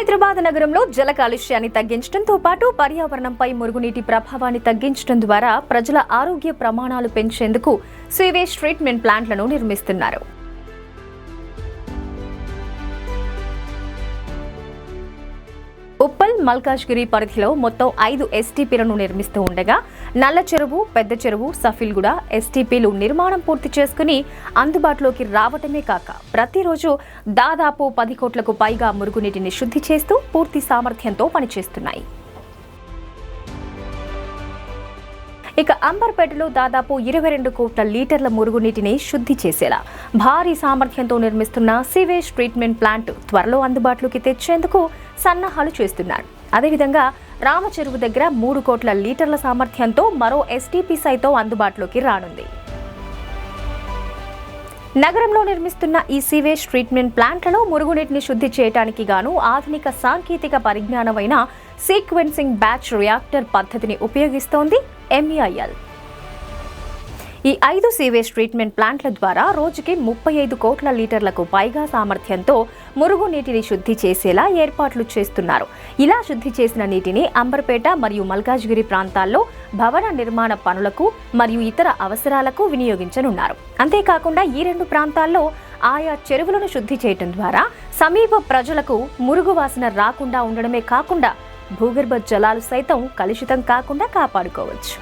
హైదరాబాద్ నగరంలో జల కాలుష్యాన్ని తగ్గించడంతో పాటు పర్యావరణంపై మురుగునీటి ప్రభావాన్ని తగ్గించడం ద్వారా ప్రజల ఆరోగ్య ప్రమాణాలు పెంచేందుకు సీవేజ్ ట్రీట్మెంట్ ప్లాంట్లను నిర్మిస్తున్నారు. మల్కాజ్గిరి పరిధిలో మొత్తం ఐదు ఎస్టీపీలను నిర్మిస్తూ ఉండగా నల్ల చెరువు పెద్ద చెరువు సఫిల్గూడ ఎస్టీపీలు నిర్మాణం పూర్తి చేసుకుని అందుబాటులోకి రావటమే కాక ప్రతిరోజు దాదాపు పది కోట్లకు పైగా మురుగునీటిని శుద్ధి చేస్తూ పూర్తి సామర్థ్యంతో పనిచేస్తున్నాయి. ఇక అంబర్పేటలో దాదాపు ఇరవై రెండు కోట్ల లీటర్ల మురుగునీటిని శుద్ధి చేసేలా భారీ సామర్థ్యంతో నిర్మిస్తున్న సివేజ్ ట్రీట్మెంట్ ప్లాంట్ త్వరలో అందుబాటులోకి తెచ్చేందుకు సన్నాహాలు చేస్తున్నారు అదేవిధంగా రామచెరువు దగ్గర మూడు కోట్ల లీటర్ల సామర్థ్యంతో మరో ఎస్టీపీ సైతం అందుబాటులోకి రానుంది. నగరంలో నిర్మిస్తున్న ఈ సీవేజ్ ట్రీట్మెంట్ ప్లాంట్లలో మురుగునీటిని శుద్ధి చేయడానికి గాను ఆధునిక సాంకేతిక పరిజ్ఞానమైన సీక్వెన్సింగ్ బ్యాచ్ రియాక్టర్ పద్ధతిని ఉపయోగిస్తోంది ఎంఈఐఎల్ ఈ ఐదు సీవేజ్ ట్రీట్మెంట్ ప్లాంట్ల ద్వారా రోజుకి ముప్పై ఐదు కోట్ల లీటర్లకు పైగా సామర్థ్యంతో మురుగునీటిని శుద్ధి చేసేలా ఏర్పాట్లు చేస్తున్నారు. ఇలా శుద్ధి చేసిన నీటిని అంబర్పేట మరియు మల్కాజ్గిరి ప్రాంతాల్లో భవన నిర్మాణ పనులకు మరియు ఇతర అవసరాలకు వినియోగించనున్నారు. అంతేకాకుండా ఈ రెండు ప్రాంతాల్లో ఆయా చెరువులను శుద్ధి చేయటం ద్వారా సమీప ప్రజలకు మురుగు వాసన రాకుండా ఉండడమే కాకుండా భూగర్భ జలాలు సైతం కలుషితం కాకుండా కాపాడుకోవచ్చు.